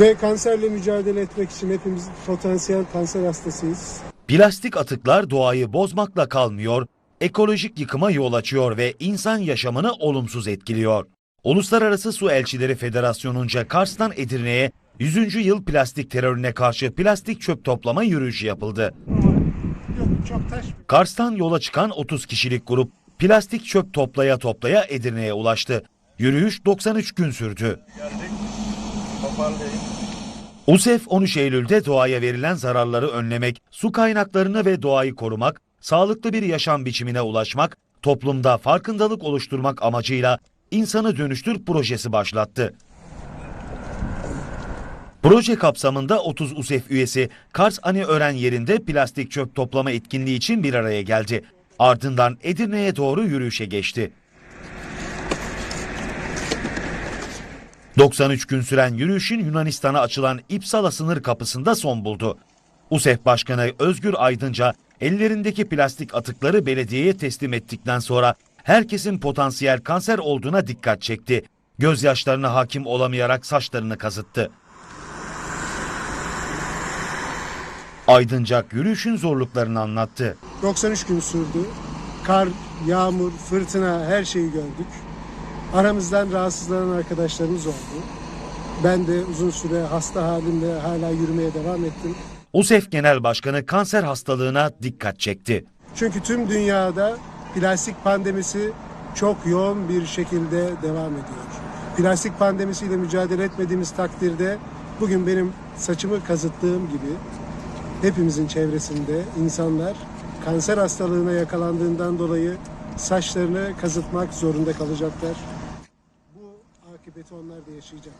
Ve kanserle mücadele etmek için hepimiz potansiyel kanser hastasıyız. Plastik atıklar doğayı bozmakla kalmıyor, ekolojik yıkıma yol açıyor ve insan yaşamını olumsuz etkiliyor. Uluslararası Su Elçileri Federasyonu'nca Kars'tan Edirne'ye 100. yıl plastik terörüne karşı plastik çöp toplama yürüyüşü yapıldı. Kars'tan yola çıkan 30 kişilik grup plastik çöp toplaya toplaya Edirne'ye ulaştı. Yürüyüş 93 gün sürdü. USEF 13 Eylül'de doğaya verilen zararları önlemek, su kaynaklarını ve doğayı korumak, sağlıklı bir yaşam biçimine ulaşmak, toplumda farkındalık oluşturmak amacıyla İnsanı Dönüştür projesi başlattı. Proje kapsamında 30 USEF üyesi Kars Ani Ören yerinde plastik çöp toplama etkinliği için bir araya geldi. Ardından Edirne'ye doğru yürüyüşe geçti. 93 gün süren yürüyüşün Yunanistan'a açılan İpsala sınır kapısında son buldu. USEF Başkanı Özgür Aydınca ellerindeki plastik atıkları belediyeye teslim ettikten sonra herkesin potansiyel kanser olduğuna dikkat çekti. Gözyaşlarına hakim olamayarak saçlarını kazıttı. Aydıncak yürüyüşün zorluklarını anlattı. 93 gün sürdü. Kar, yağmur, fırtına her şeyi gördük. Aramızdan rahatsızlanan arkadaşlarımız oldu. Ben de uzun süre hasta halimle hala yürümeye devam ettim. USEF Genel Başkanı kanser hastalığına dikkat çekti. Çünkü tüm dünyada plastik pandemisi çok yoğun bir şekilde devam ediyor. Plastik pandemisiyle mücadele etmediğimiz takdirde bugün benim saçımı kazıttığım gibi hepimizin çevresinde insanlar kanser hastalığına yakalandığından dolayı saçlarını kazıtmak zorunda kalacaklar ki betonlar da yaşayacak.